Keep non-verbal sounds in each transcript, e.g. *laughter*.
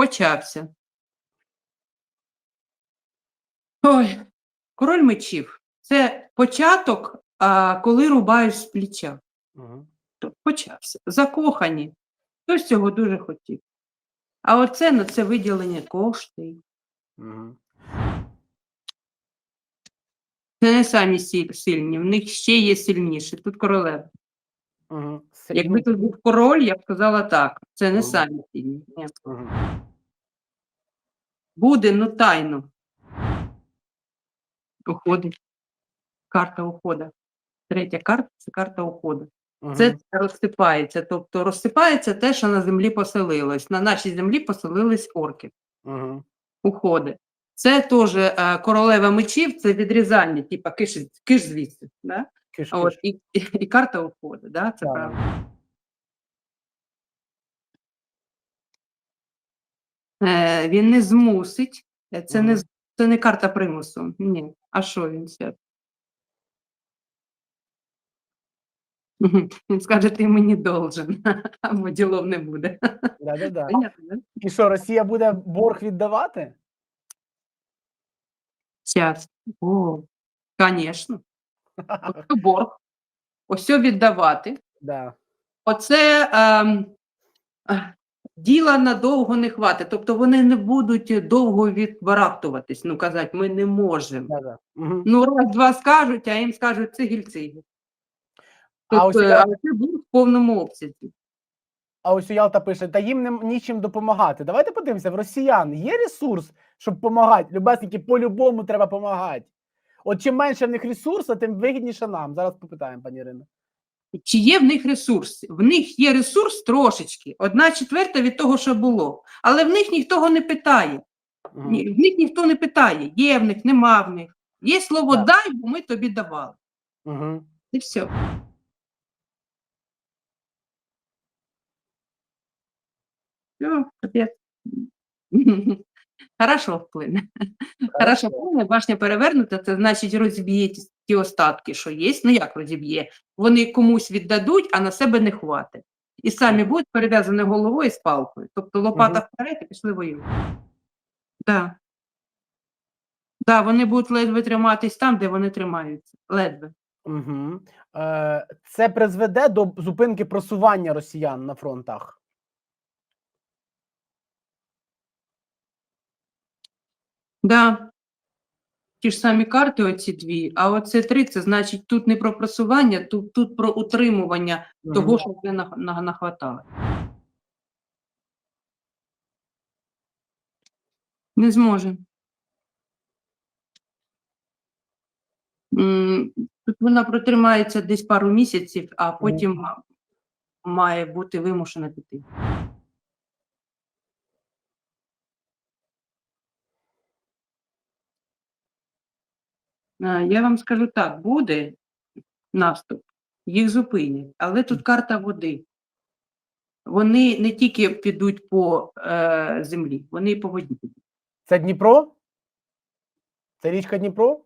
Почався. Ой, король мечів. Це початок, а, коли рубають з плеча. Угу. То почався. Закохані. Хтось цього дуже хотів. А оце на це виділення коштів. Угу. Це не самі сильні, в них ще є сильніші. Тут королева. Угу. Якби тут був король, я б сказала так. Це не Мгм. самі сильні. Ні. Угу. Буде, ну тайно. Уходить. Карта уходу. Третя карта це карта уходу. Це розсипається. Тобто розсипається те, що на землі поселилось. На нашій землі поселились орки. Угу. Уходи. Це теж е, королева мечів, це відрізання, типа киш, киш звідси. Да? Киш, От, киш. і, і карта уходу, да? це правда. Він не змусить. Е, Це, не, це не карта примусу. Ні. А що він? Мгм. Він скаже, ти мені должен, *laughs* або ділов не буде. Да-да-да. І що, Росія буде борг віддавати? О, звісно. Ось борг. Ось віддавати. Да. Оце ем, е, діла надовго не хватить. Тобто вони не будуть довго відбарахтуватись. Ну, казати, ми не можемо. Да-да. Угу. Ну, раз, два скажуть, а їм скажуть цигіль-цигіль. А ось Тобто, я- але це буде в повному обсязі. А ось Ялта пише: та їм не нічим допомагати. Давайте подивимося, в росіян є ресурс, щоб допомагати. Любесники, по-любому треба допомагати. От чим менше в них ресурсу, тим вигідніше нам. Зараз попитаємо, пані Ірино. Чи є в них ресурси? В них є ресурс трошечки, одна четверта від того, що було. Але в них ніхто не питає. В них ніхто не питає, є в них, нема в них. Є слово Так. дай, бо ми тобі давали. Мгм. І все. Все. *laughs* Хорошо вплине. Хорошо вплине, башня перевернута, це значить розіб'є ті- остатки, що є. Ну як розіб'є? Вони комусь віддадуть, а на себе не хватить. І самі будуть перев'язані головою з палкою. Тобто лопата вперед і пішли воювати. Да. Да, вони будуть ледве триматись там, де вони тримаються. Ледве. Угу. Е, це призведе до зупинки просування росіян на фронтах. Да. Ті ж самі карти, оці дві, а оце три, це значить тут не про просування, тут, тут про утримування того, що вже нах- на- нахватали. Не зможе. Тут вона протримається десь пару місяців, а потім ма- має бути вимушена піти. Я вам скажу так, буде наступ, їх зупинять, але тут карта води. Вони не тільки підуть по е, землі, вони і по воді підуть. Це Дніпро? Це річка Дніпро?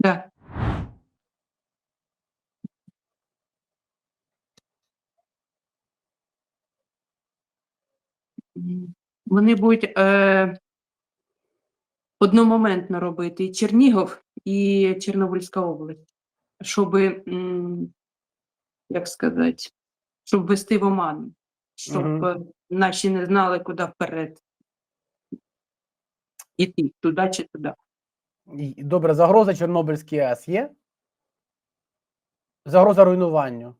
Да. Вони будуть е, одномоментно робити і Чернігов, і Чорнобильська область, щоб, як сказати, щоб ввести в оману, щоб е, наші не знали, куди вперед іти, туди чи туди. Добре, загроза Чорнобильській АЕС є? Загроза руйнуванню.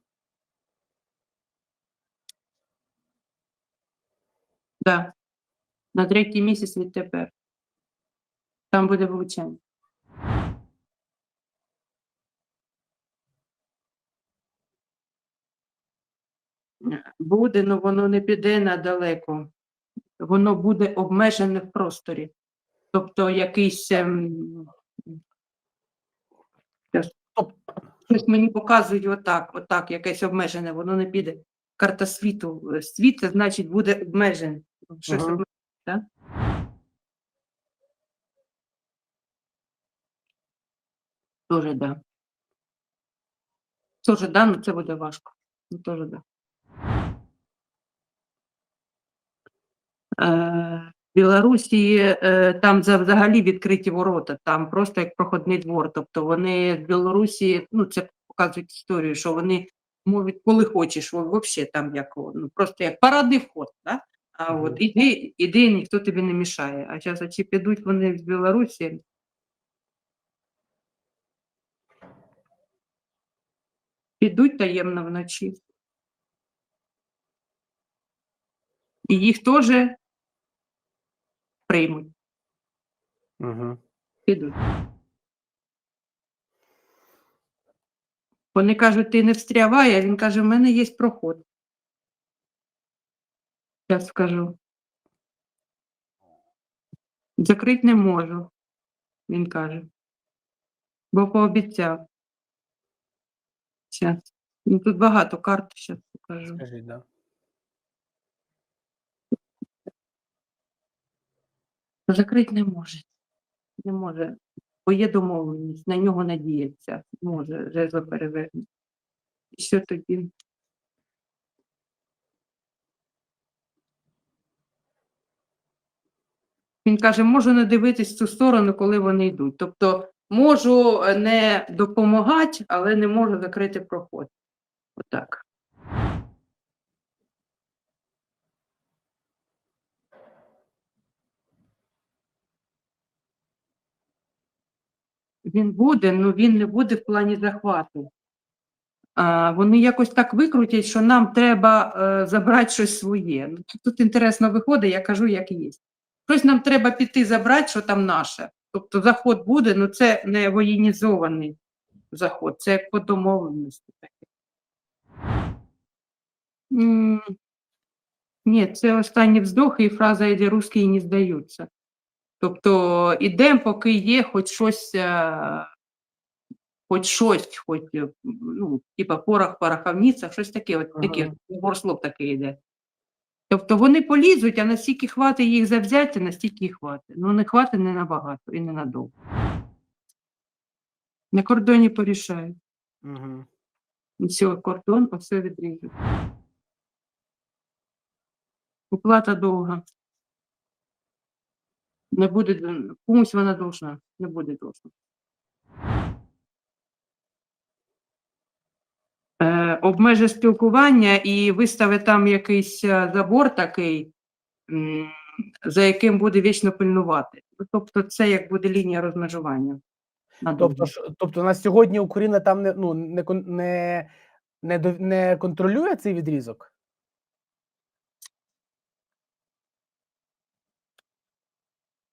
Да. На третій місяць відтепер. Там буде влучання. Буде, але воно не піде надалеко. Воно буде обмежене в просторі. Тобто якийсь. ем, Щось мені показують отак, отак, якесь обмежене, воно не піде. Карта світу. Світ значить буде обмежений. Щось Мгм. обмежене, так? Тоже да. Тоже да, ну це буде важко. Ну, тоже да. Е, в Білорусі е, там взагалі відкриті ворота, там просто як проходний двор. Тобто вони в Білорусі, ну це показують історію, що вони можуть коли хочеш, взагалі там як ну просто як парадний вход. Да? А от іди, іди, ніхто тобі не мішає. А зараз чи підуть вони з Білорусі? Підуть таємно вночі. І їх теж приймуть. Угу. Підуть. Вони кажуть, ти не встрявай, а він каже, в мене є проход. Я скажу. Закрити не можу, він каже. Бо пообіцяв. Щас. Ну, тут багато карт, зараз покажу. Скажіть, да. Закрити не може. Не може. Бо є домовленість, на нього надіється. Може, жезло перевернути. І що тоді? Він каже, можу не дивитись в цю сторону, коли вони йдуть. Тобто можу е, не допомагати, але не можу закрити проход. Отак. Він буде, але він не буде в плані захвату. А, вони якось так викрутять, що нам треба е, забрати щось своє. Ну, тут інтересно виходить, я кажу, як є. Щось нам треба піти забрати, що там наше. Тобто заход буде, але це не воєнізований заход, це як по домовленості. таке. Ні, це останні вздохи і фраза «Іди русські не здаються. Тобто ідемо, поки є хоч щось, е, хоч щось, хоч, е, ну, типа порох, пороховниця, щось таке, от таке, набор слов такий йде. Тобто вони полізуть, а настільки хватить їх завзяти, настільки і хватить. Ну, не хватить не набагато і не надовго. На кордоні порішають. Угу. Все, кордон, все відріжуть. Оплата довга. Не буде, комусь вона должна, не буде должна. Е, обмеже спілкування і вистави там якийсь е, забор такий, за яким буде вічно пильнувати. Ну, Тобто це як буде лінія розмежування. Тобто, тобто на сьогодні Україна там не, ну, не, не, не, не контролює цей відрізок?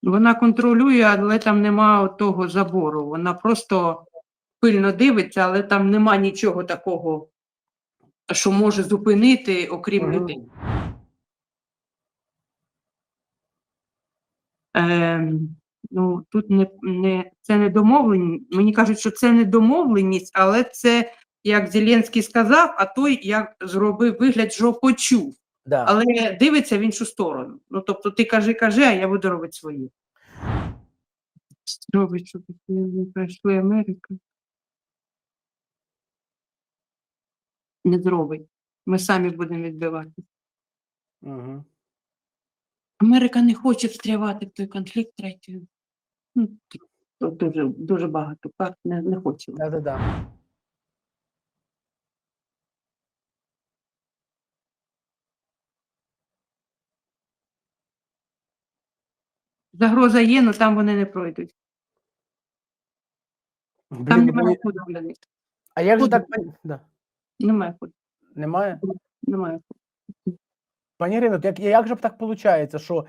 Вона контролює, але там нема того забору. Вона просто пильно дивиться, але там нема нічого такого, що може зупинити, окрім Мгм. людей. Ем, ну, тут не, не, це не домовленість. Мені кажуть, що це не домовленість, але це, як Зеленський сказав, а той як зробив вигляд, що почув. Да. Але дивиться в іншу сторону. Ну, тобто ти кажи, кажи, а я буду робити своє. Робить, щоб не пройшли Америка. Не зробить. Ми самі будемо відбивати. Угу. Америка не хоче встрявати в той конфлікт третій. Ну, тут дуже, дуже багато карт не, не хоче. Да, да, да. Загроза є, але там вони не пройдуть. Там немає мені- ходу для. А як же так? Да. Немає ходу. Немає? Немає ходу. Пані Ірино, як, як же б так виходить, що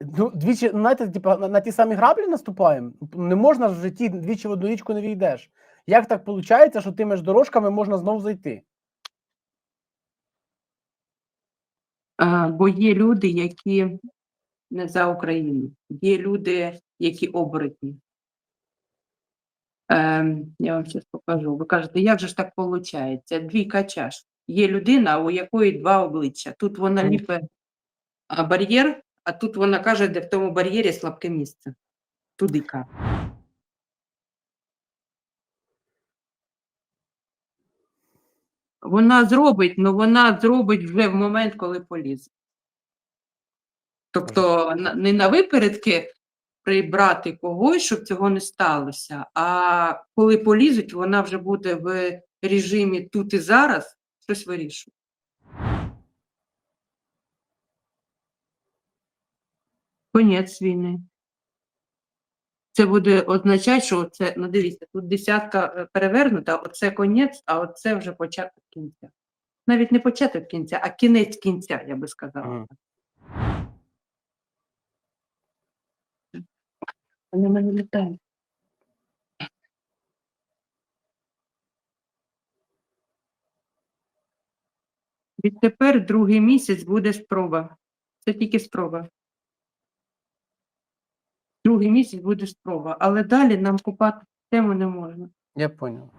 ну, двічі, знаєте, типа, на, на ті самі граблі наступаємо? Не можна ж в житті двічі в одну річку не війдеш. Як так виходить, що тими ж дорожками можна знов зайти? А, бо є люди, які не за Україну. Є люди, які оборотні. Ем, я вам зараз покажу. Ви кажете, як же ж так виходить? Двійка чаш. Є людина, у якої два обличчя. Тут вона ліпе бар'єр, а тут вона каже, де в тому бар'єрі слабке місце. Туди каже. Вона зробить, але вона зробить вже в момент, коли полізе. Тобто не на випередки прибрати когось, щоб цього не сталося. А коли полізуть, вона вже буде в режимі тут і зараз щось вирішувати. Конець війни. Це буде означати, що це, ну дивіться, тут десятка е, перевернута, оце конець, а оце вже початок кінця. Навіть не початок кінця, а кінець кінця, я би сказала. Вони в мене літають. Відтепер другий місяць буде спроба. Це тільки спроба. Другий місяць буде спроба, але далі нам купати тему не можна. Я понял.